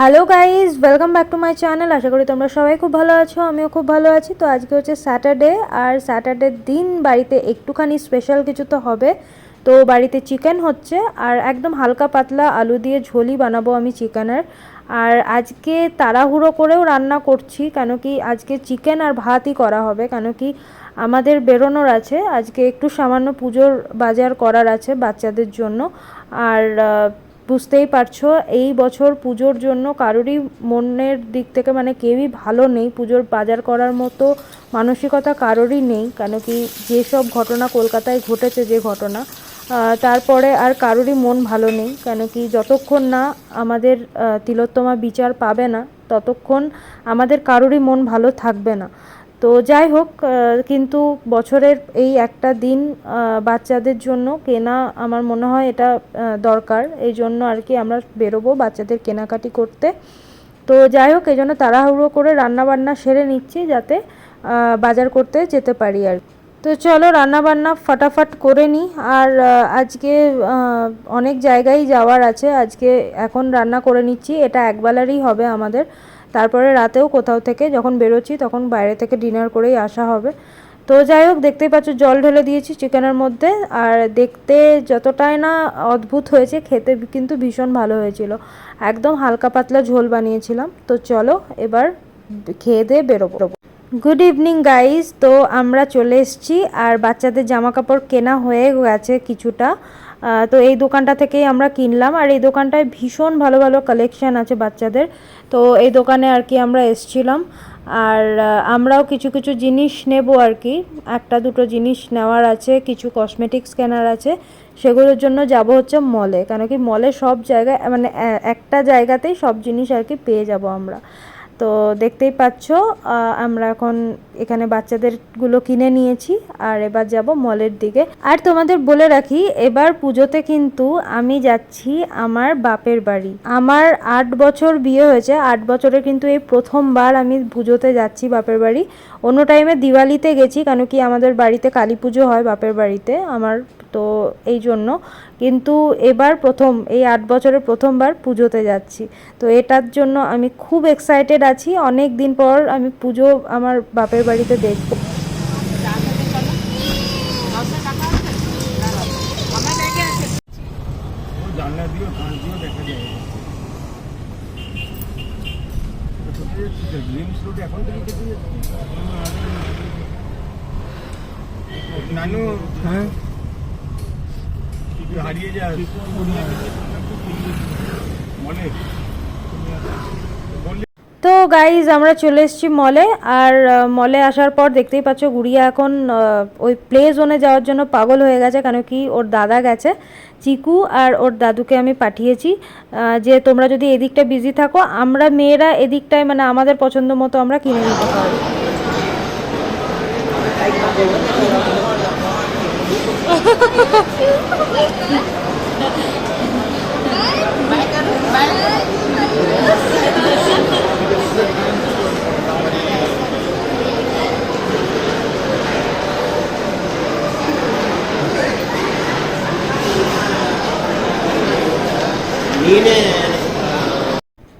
Hello guys welcome back to my channel আশা করি তোমরা সবাই খুব ভালো আছো, আমিও খুব ভালো আছি। তো আজকে হচ্ছে স্যাটারডে আর স্যাটারডের দিন বাড়িতে একটুখানি স্পেশাল কিছু তো হবে। তো বাড়িতে চিকেন হচ্ছে, আর একদম হালকা পাতলা আলু দিয়ে ঝোলই বানাবো আমি চিকেনের আর আজকে তাড়াহুড়ো করেও রান্না করছি, কেন কি আজকে চিকেন আর ভাতই করা হবে, কেন কি আমাদের বেরোনোর আছে। আজকে একটু সামান্য পুজোর বাজার করার আছে বাচ্চাদের জন্য। আর বুঝতেই পারছ, এই বছর পুজোর জন্য কারোরই মনের দিক থেকে মানে কেউই ভালো নেই। পুজোর বাজার করার মতো মানসিকতা কারোরই নেই, কেন কি যেসব ঘটনা কলকাতায় ঘটেছে যে ঘটনা তারপরে আর কারোরই মন ভালো নেই। কেন কি যতক্ষণ না আমাদের তিলোত্তমা বিচার পাবে না, ততক্ষণ আমাদের কারোরই মন ভালো থাকবে না। তো যাই হোক কিন্তু বছরের এই একটা দিন বাচ্চাদের জন্য কেনা আমার মনে হয় এটা দরকার। এই জন্য আর কি আমরা বেরোবো বাচ্চাদের কেনাকাটি করতে। তো যাই হোক, এই জন্য তাড়াহুড়ো করে রান্নাবান্না সেরে নিচ্ছি যাতে বাজার করতে যেতে পারি আর। তো চলো রান্না বান্না ফাটাফাট করে নিই আর আজকে অনেক জায়গায় যাওয়ার আছে। আজকে এখন রান্না করে নিচ্ছি। এটা একবেলারই হবে আমাদের। তারপরে রাতেও কোথাও থেকে যখন বেরোচ্ছি তখন বাইরে থেকে ডিনার করেই আসা হবে। তো যাই হোক, দেখতেই পাচ্ছ জল ঢেলে দিয়েছি চিকেনের মধ্যে। আর দেখতে যতটাই না অদ্ভুত হয়েছে, খেতে কিন্তু ভীষণ ভালো হয়েছিল। একদম হালকা পাতলা ঝোল বানিয়েছিলাম। তো চলো এবার খেয়ে দিয়ে বেরোবো। গুড ইভিনিং গাইস তো আমরা চলে এসেছি। আর বাচ্চাদের জামা কাপড় কেনা হয়ে গেছে কিছুটা। তো এই দোকানটা থেকেই আমরা কিনলাম। আর এই দোকানটায় ভীষণ ভালো ভালো কালেকশন আছে বাচ্চাদের। তো এই দোকানে আর কি আমরা এসছিলাম। আর আমরাও কিছু কিছু জিনিস নেব আর কি। একটা, দুটো জিনিস নেওয়ার আছে, কিছু কসমেটিক্স কেনার আছে। সেগুলোর জন্য যাব হচ্ছে মলে কেন কি মলে সব জায়গায় মানে একটা জায়গাতেই সব জিনিস আর কি পেয়ে যাব আমরা। তো দেখতেই পাচ্ছ আমরা এখন এখানে বাচ্চাদেরগুলো কিনে নিয়েছি আর এবার যাব মলের দিকে। আর তোমাদের বলে রাখি, এবার পুজোতে কিন্তু আমি যাচ্ছি আমার বাপের বাড়ি। আমার আট বছর বিয়ে হয়েছে, আট বছরে কিন্তু এই প্রথমবার আমি পুজোতে যাচ্ছি বাপের বাড়ি। অন্য টাইমে দিওয়ালিতে গেছি, কেন কি আমাদের বাড়িতে কালী পুজো হয় বাপের বাড়িতে, আমার তো এই জন্য। কিন্তু এবার প্রথম, এই আট বছরের প্রথমবার পুজোতে যাচ্ছি। তো এটার জন্য আমি খুব এক্সাইটেড আছি। অনেক দিন পর আমি পুজো আমার বাপের বাড়িতে দেখব। ও জানলা হারিয়ে তো গাইজ আমরা চলে এসেছি মলে, আর মলে আসার পর দেখতেই পাচ্ছ গুড়িয়া এখন ওই প্লে জোনে যাওয়ার জন্য পাগল হয়ে গেছে, কেন কি ওর দাদা গেছে, চিকু, আর ওর দাদুকে আমি পাঠিয়েছি। যে তোমরা যদি এদিকটা বিজি থাকো, আমরা মেয়েরা এদিকটায় মানে আমাদের পছন্দ মতো আমরা কিনে নিতে পারি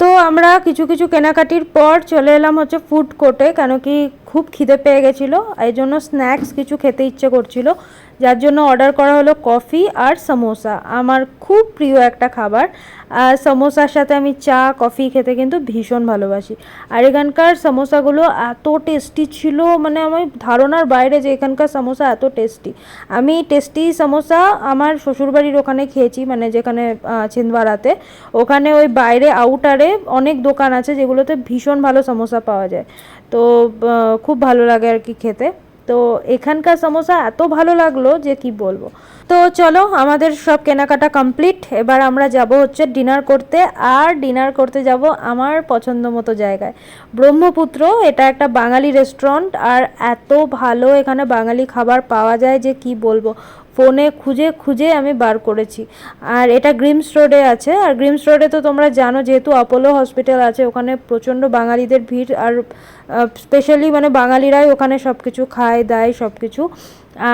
তো আমরা কিছু কিছু কেনাকাটির পর চলে এলাম হচ্ছে ফুড কোর্টে কেন কি খুব খিদে পেয়ে গেছিল, এই জন্য স্ন্যাক্স কিছু খেতে ইচ্ছে করছিল। যার জন্য অর্ডার করা হলো কফি আর সমোসা আমার খুব প্রিয় একটা খাবার। আর সমোসার সাথে আমি চা কফি খেতে কিন্তু ভীষণ ভালোবাসি। আর এখানকার সমোসাগুলো এত টেস্টি ছিল মানে আমার ধারণার বাইরে যে এখানকার সমোসা এত টেস্টি আমি টেস্টি সমোসা আমার শ্বশুরবাড়ির ওখানে খেয়েছি মানে যেখানে ছিন্দওয়ারাতে ওখানে ওই বাইরে আউটারে অনেক দোকান আছে যেগুলোতে ভীষণ ভালো সমোসা পাওয়া যায়। তো খুব ভালো লাগে আর কি খেতে। তো এখানকার সমোসা এত ভালো লাগল যে কি বলব। তো চলো, আমাদের সব কেনাকাটা কমপ্লিট। এবার আমরা যাব হচ্ছে ডিনার করতে। আর ডিনার করতে যাব আমার পছন্দ মতো জায়গায়। ব্রহ্মপুত্র, এটা একটা বাঙালি রেস্টুরেন্ট। আর এত ভালো এখানে বাঙালি খাবার পাওয়া যায় যে কি বলব। ফোনে খুঁজে খুঁজে আমি বার করেছি। আর এটা গ্রিমস রোডে আছে। আর গ্রিমস রোডে তো তোমরা জানো যেহেতু অপোলো হসপিটাল আছে, ওখানে প্রচণ্ড বাঙালিদের ভিড়। আর স্পেশালি মানে বাঙালিরাই ওখানে সব কিছু খায়, দায় সব কিছু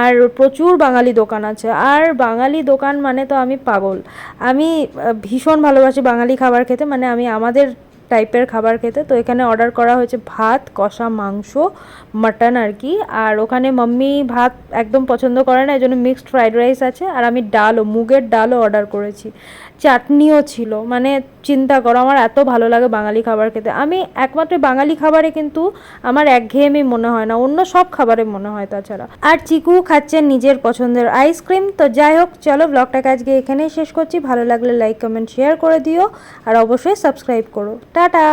আর প্রচুর বাঙালি দোকান আছে। আর বাঙালি দোকান মানে তো আমি পাগল। আমি ভীষণ ভালোবাসি বাঙালি খাবার খেতে। মানে আমি আমাদের টাইপের খাবার খেতে। তো এখানে অর্ডার করা হয়েছে ভাত, কষা মাংস মাটন আর কি। আর ওখানে মাম্মি ভাত একদম পছন্দ করে না এই জন্য মিক্সড ফ্রাইড রাইস আছে। আর আমি ডালও, মুগের ডালও অর্ডার করেছি। চাটনিও ছিল। মানে চিন্তা করো, আমার এত ভালো লাগে বাঙালি খাবার খেতে। আমি একমাত্র বাঙালি খাবারে কিন্তু আমার একঘেয়েমি মনে হয় না, অন্য সব খাবারে মনে হয় তাছাড়া। আর চিকু খাচ্ছে নিজের পছন্দের আইসক্রিম তো যাই হোক, চলো ব্লগটাকে আজকে এখানেই শেষ করছি। ভালো লাগলে লাইক কমেন্ট শেয়ার করে দিও। আর অবশ্যই সাবস্ক্রাইব করো। টাটা।